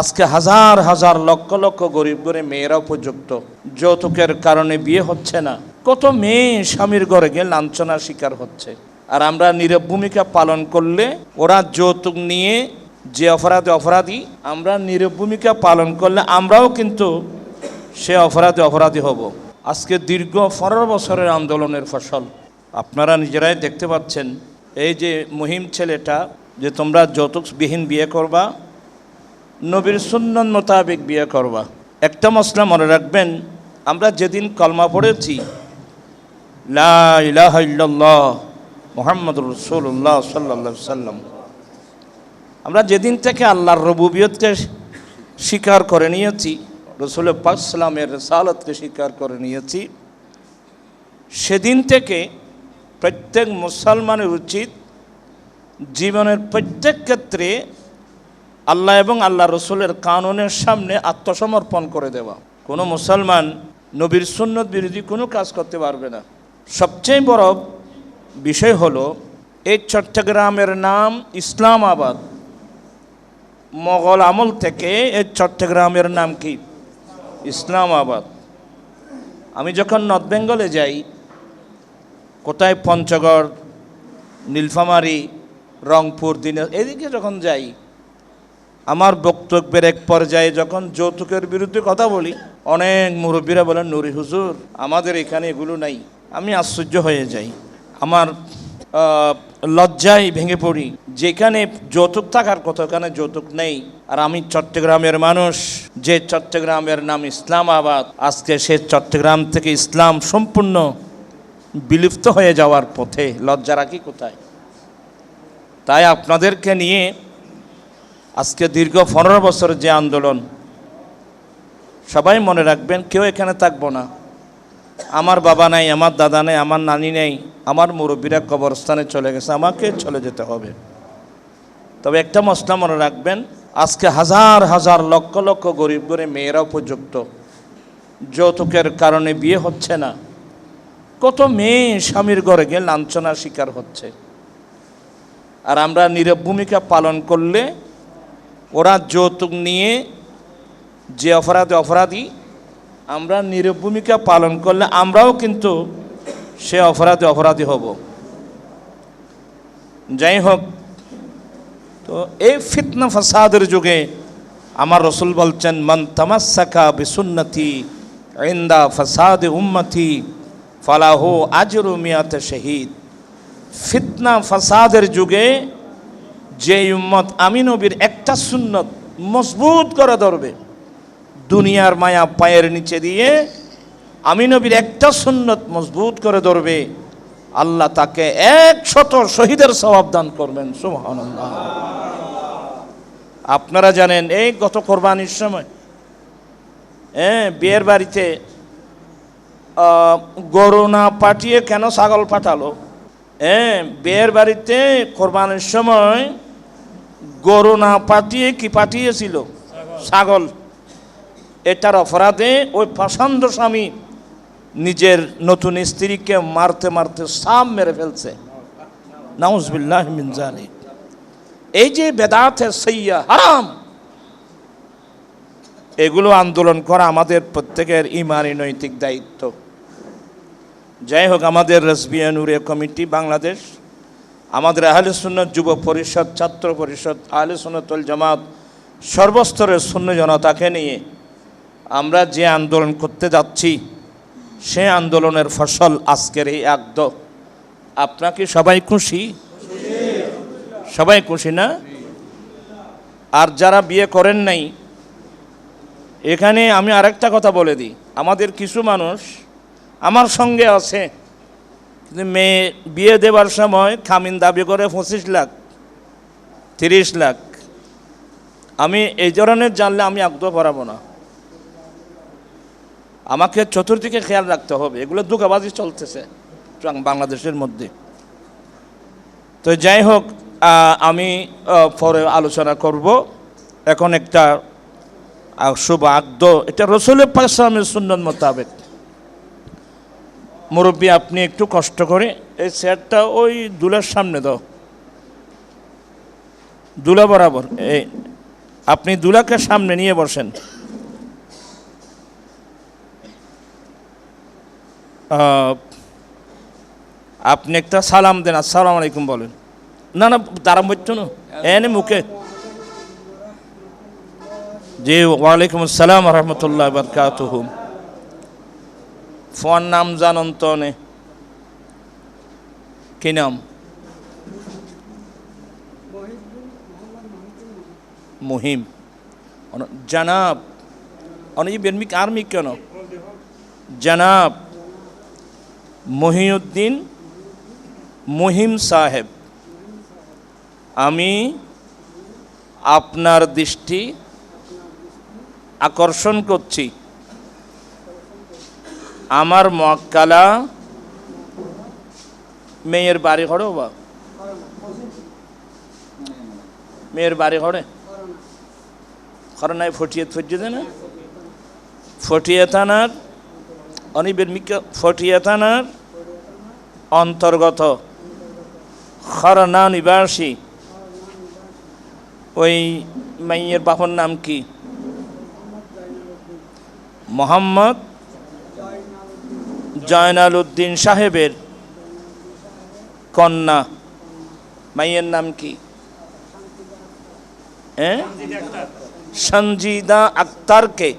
আজকে হাজার হাজার লক্ষ লক্ষ গরিব করে মেয়েরা উপযুক্ত। যৌতুকের কারণে বিয়ে হচ্ছে না। কত মেয়ে স্বামীর ঘরে গিয়ে লাঞ্ছনার শিকার হচ্ছে। আর আমরা নীরব ভূমিকা পালন করলে ওরা যৌতুক নিয়ে যে অপরাধে অপরাধী, আমরা নীরব ভূমিকা পালন করলে আমরাও কিন্তু সে অপরাধে অপরাধী হব। আজকে দীর্ঘ পনেরো বছরের আন্দোলনের ফসল। আপনারা নিজেরাই দেখতে পাচ্ছেন, এই যে মুহিম ছেলেটা, যে তোমরা যৌতুকবিহীন বিয়ে করবা নবীর সুন্নত মোতাবেক বিয়ে করবা। একটা মশলা মনে রাখবেন, আমরা যেদিন কলমা পড়েছি, লা ইলাহা মোহাম্মদ রসুল্লাহ সাল্লা সাল্লাম আমরা যেদিন থেকে আল্লাহর রবুবিয়তকে স্বীকার করে নিয়েছি, রসুল পাকসালামের সালতকে স্বীকার করে নিয়েছি, সেদিন থেকে প্রত্যেক মুসলমানের উচিত জীবনের প্রত্যেক ক্ষেত্রে আল্লাহ এবং আল্লাহ রসুলের কানুনের সামনে আত্মসমর্পণ করে দেওয়া। কোনো মুসলমান নবীর সুন্নত বিরোধী কোনো কাজ করতে পারবে না। সবচেয়ে বড় বিষয় হলো, এই চট্টগ্রামের নাম ইসলামাবাদ। মোগল আমল থেকে এই চট্টগ্রামের নাম কি? ইসলামাবাদ। আমি যখন নর্থ বেঙ্গলে যাই, কোথায় পঞ্চগড়, নীলফামারী, রংপুর, দিনে এদিকে যখন যাই আমার বক্তব্যের এক পর্যায়ে যখন যৌতুকের বিরুদ্ধে কথা বলি, অনেক মুরব্বীরা বলেন, নুরি হুজুর, আমাদের এখানে এগুলো নাই। আমি আশ্চর্য হয়ে যাই। আমার লজ্জায় ভেঙে পড়ি। যেখানে যৌতুক থাকার কথা, ওখানে যৌতুক নেই। আর আমি চট্টগ্রামের মানুষ। যে চট্টগ্রামের নাম ইসলামাবাদ, আজকে সে চট্টগ্রাম থেকে ইসলাম সম্পূর্ণ বিলুপ্ত হয়ে যাওয়ার পথে। লজ্জা রাখি কোথায়? তাই আপনাদেরকে নিয়ে আজকে দীর্ঘ পনেরো বছরের যে আন্দোলন, সবাই মনে রাখবেন কেউ এখানে থাকব না। আমার বাবা নাই, আমার দাদা নেই, আমার নানি নেই, আমার মুরব্বীরা কবরস্থানে চলে গেছে, আমাকে চলে যেতে হবে। তবে একটা মশলা মনে রাখবেন, আজকে হাজার হাজার লক্ষ লক্ষ গরিব করে মেয়েরা উপযুক্ত। যৌতুকের কারণে বিয়ে হচ্ছে না। কত মেয়ে স্বামীর ঘরে গিয়ে লাঞ্ছনার শিকার হচ্ছে। আর আমরা নীরব ভূমিকা পালন করলে ওরা যৌতুক নিয়ে যে অপরাধে অপরাধী, আমরা নীরব ভূমিকা পালন করলে আমরাও কিন্তু সে অপরাধে অপরাধী হব। যাই হোক, তো এই ফিতনা ফাসাদের যুগে আমার রসুল বলছেন, মন তামাসাকা বিসুন্নতি ইন্দা ফাসাদ উম্মতি ফালাহু আজরু মিয়াতে শহীদ। ফিতনা ফাসাদের যুগে যে উম্মত আমি নবীর একটা সুন্নত মজবুত করে ধরবে, দুনিয়ার মায়া পায়ের নিচে দিয়ে আমি নবীর একটা সুন্নত মজবুত করে ধরবে, আল্লাহ তাকে এক একশত শহীদের স্বভাব দান করবেন, সুবহানাল্লাহ। আপনারা জানেন, এই গত কোরবানির সময় হ্যাঁ বিয়ের বাড়িতে গরু না পাঠিয়ে কেন ছাগল পাঠালো? হ্যাঁ বিয়ের বাড়িতে কোরবানির সময় গরু না পাঠিয়ে কি পাঠিয়েছিল? ছাগল। এটার অপরাধে ওই পছন্দ স্বামী নিজের নতুন স্ত্রীকে মারতে মারতে সাম মেরে ফেলছে। নাউজবিল্লাহ মিন জালিক এই যে বেদাতে সৈয়া হারাম, এগুলো আন্দোলন করা আমাদের প্রত্যেকের ইমানি নৈতিক দায়িত্ব। যাই হোক, আমাদের রসবিয়া নুরিয়া কমিটি, বাংলাদেশ আমাদের আহলে সুন্নত যুব পরিষদ, ছাত্র পরিষদ, আহলে সুন্নতুল জামাত, সর্বস্তরের শূন্য জনতাকে নিয়ে আমরা যে আন্দোলন করতে যাচ্ছি, সে আন্দোলনের ফসল আজকের এই একদ আপনাকে সবাই খুশি? সবাই খুশি না? আর যারা বিয়ে করেন নাই, এখানে আমি আরেকটা কথা বলে দিই। আমাদের কিছু মানুষ আমার সঙ্গে আছে। কিন্তু মেয়ে বিয়ে দেবার সময় খামিন দাবি করে পঁচিশ লাখ, তিরিশ লাখ। আমি এই ধরনের জানলে আমি আগ্রহ করাবো না। আমাকে চতুর্দিকে খেয়াল রাখতে হবে। এগুলো দুঃখাবাজি চলতেছে বাংলাদেশের মধ্যে। তো যাই হোক আমি পরে আলোচনা করব। এখন একটা শুভ আগ্দ এটা রসুলের পাশামের সুন্দর মোতাবেক। মুরব্বী, আপনি একটু কষ্ট করে এই চেয়ারটা ওই দুলার সামনে দাও। দুলা বরাবর, এই, আপনি দুলাকে সামনে নিয়ে বসেন। আপনি একটা সালাম দেন, আসসালামু আলাইকুম বলেন। না না তারাম বলছো না। এনে মুখে। জি, ওয়ালাইকুম আসসালাম রহমতুল্লাহ বরকাতুহ। ফোন নাম জানন তো নে। কি নাম? মুহিম। জনাব। অনেক বেনমিক আর্মি কেন? জনাব। মহিউদ্দিন মুহিম সাহেব। আমি আপনার দৃষ্টি আকর্ষণ করছি। আমার মক্কালা মেয়ের বাড়ি ঘরে বা মেয়ের বাড়ি ঘরে। নাই ফটিয়ে ফটিয়ে না ফটিয়া থানার, অনিবের মিকা ফটিয়া থানার অন্তর্গত খরনা নিবাসী ওই মাইয়ের বাপর নাম কি? মোহাম্মদ জয়নাল উদ্দিন সাহেবের কন্যা। মাইয়ের নাম কি? হ্যাঁ সঞ্জিদা আক্তারকে।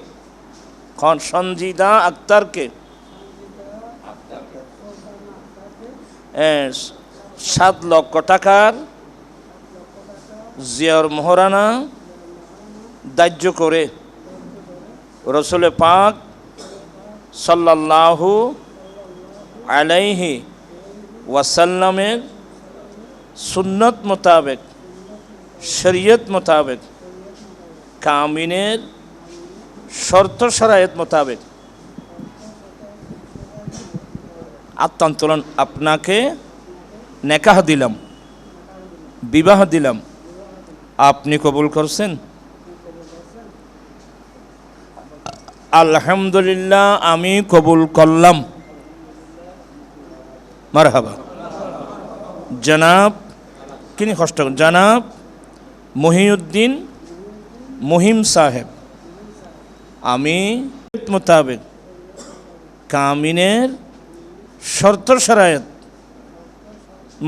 সঞ্জিদা আক্তারকে। সাত লক্ষ টাকার জিয়ার মোহরানা দাহ্য করে রসুলে পাক সাল্লাল্লাহু আলাইহি ওয়াসাল্লামের সুন্নত মোতাবেক, শরীয়ত মোতাবেক, কামিনের শর্ত সরায়ত মোতাবেক আত্মান্তোলন আপনাকে নেকাহ দিলাম, বিবাহ দিলাম। আপনি কবুল করছেন? আলহামদুলিল্লাহ, আমি কবুল করলাম। মারহাবা। জনাব, কিনি কষ্ট? জনাব মহিউদ্দিন মহিম সাহেব। আমি মোতাবেক কামিনের শর্ত সরায়ত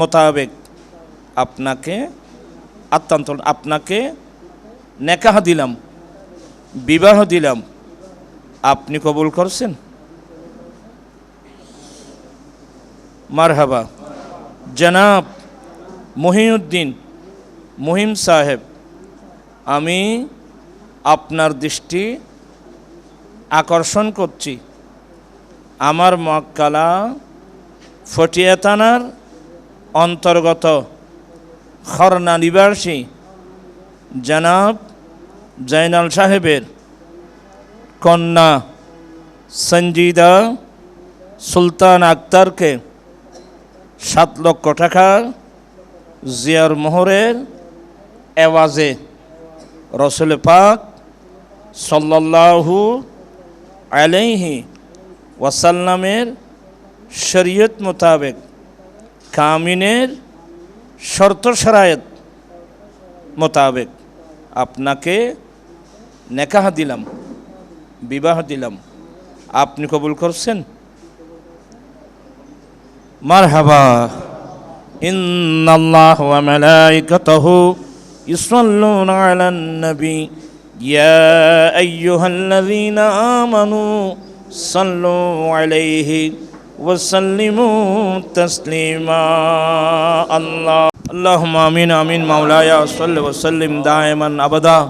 মোতাবেক আপনাকে আত্মান্ত আপনাকে নেকাহ দিলাম, বিবাহ দিলাম। আপনি কবুল করছেন? মারহাবা। জনাব মহিউদ্দিন মহিম সাহেব, আমি আপনার দৃষ্টি আকর্ষণ করছি। আমার মক্কালা ফটিয়া থানার অন্তর্গত খরনা নিবাসী জনাব জয়নাল সাহেবের কন্যা সঞ্জিদা সুলতান আক্তারকে সাত লক্ষ টাকার জিয়ার মোহরের এওয়াজে রসুল পাক সাল্লাল্লাহু আলাইহি ওয়াসাল্লামের শরীয়ত মোতাবেক কামিনের শর্ত সরায়ত মোতাবেক আপনাকে নেকাহ দিলাম, বিবাহ দিলাম। আপনি কবুল করছেন? مرحبا. إن الله وملائكته يصلون على النبي. يا أيها الذين آمنوا صلوا عليه وسلموا تسليما. الله اللهم آمين آمين. مولاي صل وسلم دائما أبدا.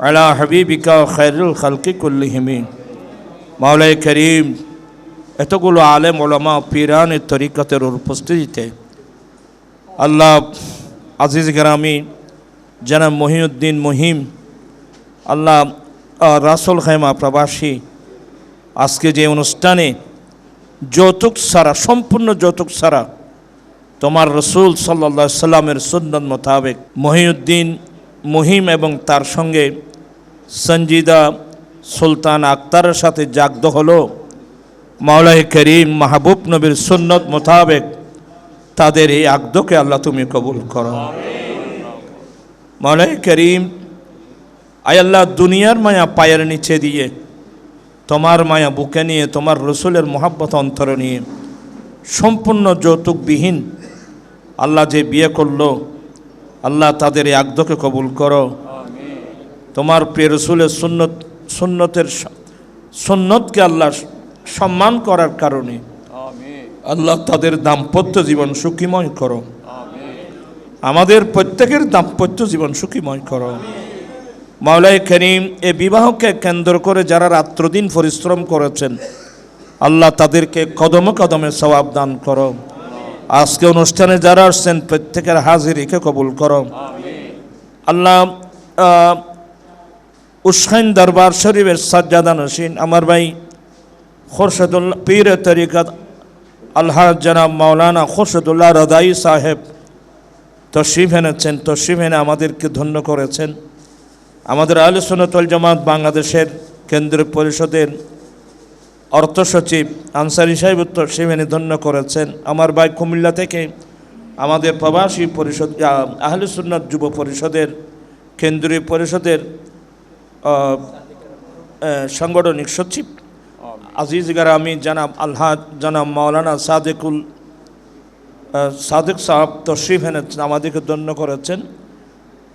على حبيبك خير الخلق كلهم مولاي كريم এতগুলো আলেম, ওলামা পিরানের তরিকতের উপস্থিতিতে আল্লাহ আজিজ গ্রামী জানাব মহিউদ্দিন মহিম, আল্লাহ রাসুল খেমা প্রবাসী, আজকে যে অনুষ্ঠানে যৌতুক সারা সম্পূর্ণ যৌতুক সারা তোমার রসুল সাল্লা সাল্লামের সুন্নত মোতাবেক মহিউদ্দিন মহিম এবং তার সঙ্গে সঞ্জিদা সুলতান আক্তারের সাথে জাগদ হলো। মাওলাই করিম মাহবুব নবীর সুন্নত মোতাবেক তাদের এই আগদকে আল্লাহ তুমি কবুল করো। মাওলাই করিম আয় আল্লাহ দুনিয়ার মায়া পায়ের নিচে দিয়ে তোমার মায়া বুকে নিয়ে তোমার রসুলের মহাব্বত অন্তরে নিয়ে সম্পূর্ণ যৌতুকবিহীন আল্লাহ যে বিয়ে করল আল্লাহ তাদের এই আগ্ধকে কবুল করো। তোমার প্রিয় রসুলের সুন্নত সুন্নতের সুন্নতকে আল্লাহ সম্মান করার কারণে। আল্লাহ তাদের দাম্পত্য জীবন সুখীময় করো। আমাদের প্রত্যেকের দাম্পত্য জীবন সুখীময় করো। মাওলাই করিম এ বিবাহকে কেন্দ্র করে যারা রাত্রদিন পরিশ্রম করেছেন আল্লাহ তাদেরকে কদমে কদমে সবাব দান করো। আজকে অনুষ্ঠানে যারা আসছেন প্রত্যেকের হাজিরিকে কবুল করো। আল্লাহ আহ, উসখাইন দরবার শরীফের সাজ্জাদা নসীন আমার ভাই খোরশেদুল্লাহ পীর তরিকত আল্লাহ জনাব মাওলানা খোরশেদুল্লাহ রদাই সাহেব তশরিফ এনেছেন, তশরিফ এনে আমাদেরকে ধন্য করেছেন। আমাদের আল সুনতল জামাত বাংলাদেশের কেন্দ্রীয় পরিষদের অর্থ সচিব আনসারি সাহেব তশরিফ এনে ধন্য করেছেন। আমার ভাই কুমিল্লা থেকে আমাদের প্রবাসী পরিষদ আহলে সুন্নত যুব পরিষদের কেন্দ্রীয় পরিষদের সাংগঠনিক সচিব আজিজ গারামি জানাব আল্লাহ জানাব মাওলানা সাদেকুল সাদেক সাহেব তশরিফ এনেছেন আমাদেরকে ধন্য করেছেন।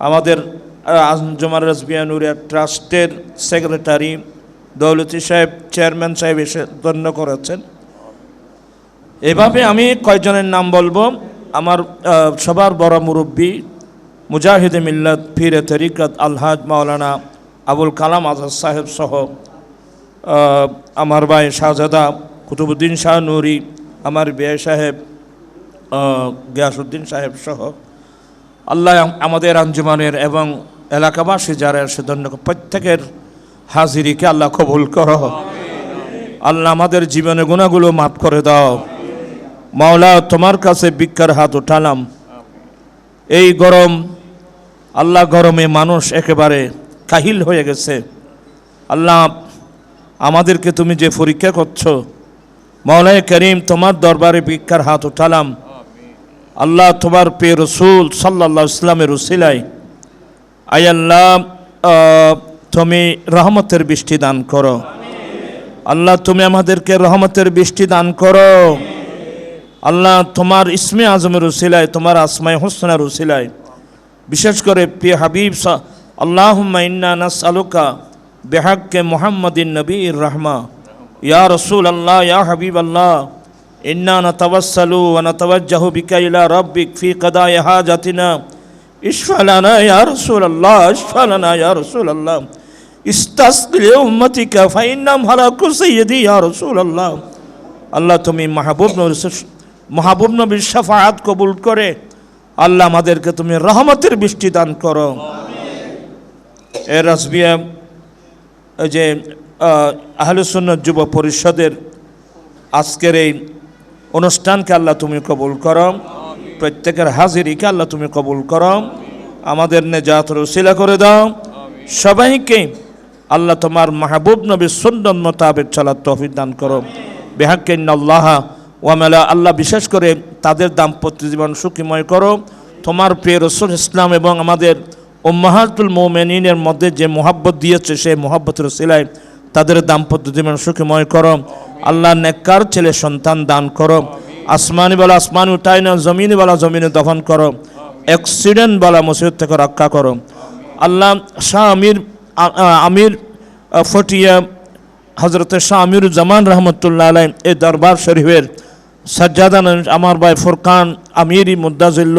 আমাদের আহ, আঞ্জুমান রাজবিয়ানুরিয়া ট্রাস্টের সেক্রেটারি দৌলতি সাহেব চেয়ারম্যান সাহেব এসে ধন্য করেছেন। এভাবে আমি কয়জনের নাম বলব? আমার সবার বড় মুরব্বী মুজাহিদে মিল্লাত ফিরে তরিকত আলহাজ মাওলানা আবুল কালাম আজাদ সাহেব সহ আমার ভাই শাহজাদা কুতুবুদ্দিন শাহ নুরি, আমার বিয়ে সাহেব গিয়াসুদ্দিন সাহেব সহ আল্লাহ আমাদের আঞ্জুমানের এবং এলাকাবাসী যারা এসে ধন্য প্রত্যেকের হাজিরিকে আল্লাহ কবুল করো। আল্লাহ আমাদের জীবনে গুণাগুলো মাফ করে দাও। মাওলা, তোমার কাছে ভিক্ষার হাত উঠালাম। এই গরম, আল্লাহ গরমে মানুষ একেবারে কাহিল হয়ে গেছে। আল্লাহ আমাদেরকে তুমি যে পরীক্ষা করছ মাওলায় করিম তোমার দরবারে ভিক্ষার হাত উঠালাম। আল্লাহ তোমার পে রসুল সাল্লাহ ইসলামের রসিলাই আই আল্লাহ তুমি রহমতের বৃষ্টি দান করো। আল্লাহ তুমি আমাদেরকে রহমতের বৃষ্টি দান করো। আল্লাহ তোমার ইসমে আজমের রসিলায় তোমার আসমাই হোসনার রসিলায় বিশেষ করে প্রিয় হাবিব আল্লাহ ইন্না নাস আলুকা বেহাক্কে মোহাম্মদিন নবীর রহমা। ইয়া রসুল আল্লাহ ইয়া হাবিব আল্লাহ ইন্না নতবসলু নতবজ্জাহু বিকা ইলা রব্বিক ফি কদা হাজাতিনা। ইশফালানা ইয়া রসুল আল্লাহ ইশফালানা ইয়া রসুল আল্লাহ ইস্তাসকিল উম্মতিকা ফাইন্নাম হালাকু সাইয়্যিদি ইয়া রসুল আল্লাহ আল্লাহ তুমি মাহবুব নবীর মাহবুব নবীর শাফাআত কবুল করে আল্লাহ আমাদেরকে তুমি রহমতের বৃষ্টি দান করো। এ রাসবিয়া যে আহলুসুন্নত যুব পরিষদের আজকের এই অনুষ্ঠানকে আল্লাহ তুমি কবুল করো প্রত্যেকের হাজিরিকে আল্লাহ তুমি কবুল করো আমাদের নেজাত রসিলা করে দাও। সবাইকে আল্লাহ তোমার মাহবুব নবীর সুন্দর মোতাবেক চলার তৌফিক দান করো বেহাক্কে আল্লাহ ওয়ামেলা আল্লাহ বিশেষ করে তাদের দাম্পত্য জীবন সুখীময় করো তোমার প্রিয় রসুল ইসলাম এবং আমাদের উম্মাহাতুল মৌমেনিনের মধ্যে যে মোহাব্বত দিয়েছে, সেই মোহাব্বতের সিলায় তাদের দাম্পত্য জীবন সুখীময় করো। আল্লাহ নেককার ছেলে সন্তান দান করো। আসমানি বলা আসমান উঠাই না জমিনি বলা জমিনে দফন করো। অ্যাক্সিডেন্ট বলা মুসিবত থেকে রক্ষা করো। আল্লাহ শাহ আমির আমির ফটিয়া হজরত শাহ আমির জামান রহমতুল্লাহ আলাই এই দরবার শরীফের সাজ্জাদান আমার ভাই ফুরকান আমিরি মুদাজিল্ল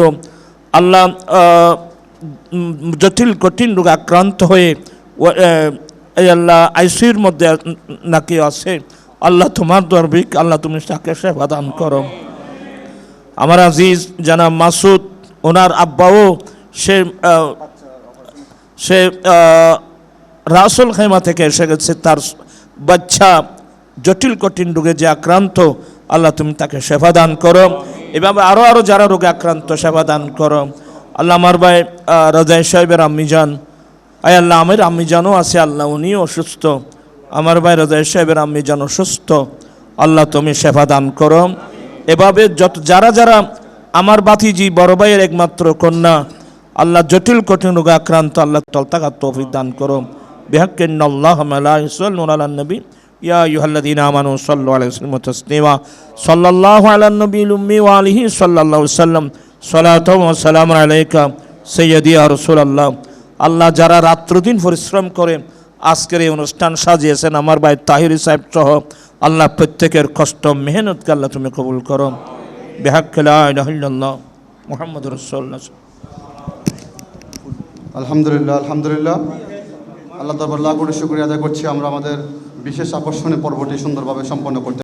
আল্লাহ জটিল, কঠিন রোগে আক্রান্ত হয়ে আল্লাহ আইসির মধ্যে নাকি আছে? আল্লাহ তোমার দরবিক আল্লাহ তুমি তাকে সেবা দান করো। আমার আজিজ জানা মাসুদ, ওনার আব্বাও, সে সে রাসুল খেমা থেকে এসে গেছে, তার বাচ্চা জটিল, কঠিন রোগে যে আক্রান্ত, আল্লাহ তুমি তাকে সেবা দান করো। এভাবে আরও আরও যারা রোগে আক্রান্ত, সেবা দান করো। আল্লাহ আমার ভাই রাজাই সাহেবের আম্মি যান আয় আল্লাহ, আমার আম্মি জানও আছে, আল্লাহ উনিও অসুস্থ। আমার ভাই রাজাই সাহেবের আম্মি যান অসুস্থ। আল্লাহ তুমি সেবা দান করো। এভাবে যত যারা যারা আমার বাতিজি বড় ভাইয়ের একমাত্র কন্যা, আল্লাহ জটিল কঠিন রোগে আক্রান্ত, আল্লাহ তলতাকাত তৌফিক দান করো। বিহাক্কিন আল্লাহ নবী। ইয়া আইয়ুহাল্লাযীনা আমানু সাল্লু আলাইহি ওয়াসাল্লাম তাসলিমা। সাল্লাল্লাহু আলা নবিয়িল উম্মি ওয়া আলিহি সাল্লাল্লাহু আলাইহি ওয়াসাল্লাম সালাতু ওয়া সালামু আলাইকা সাইয়্যিদি ইয়া রাসূলুল্লাহ। আল্লাহ যারা রাত্রদিন পরিশ্রম করে, আজকের এই অনুষ্ঠান সাজিয়েছেন আমার ভাই তাহিরি সাহেব সহ, আল্লাহ প্রত্যেকের কষ্ট মেহনতকে আল্লাহ তুমি কবুল করো। মোহাম্মদ রসোল্লা আলহামদুলিল্লাহ আলহামদুলিল্লাহ। আল্লাহ লাখ কোটি শুক্রিয়া আদায় করছি। আমরা আমাদের বিশেষ আকর্ষণীয় পর্বটি সুন্দরভাবে সম্পন্ন করতে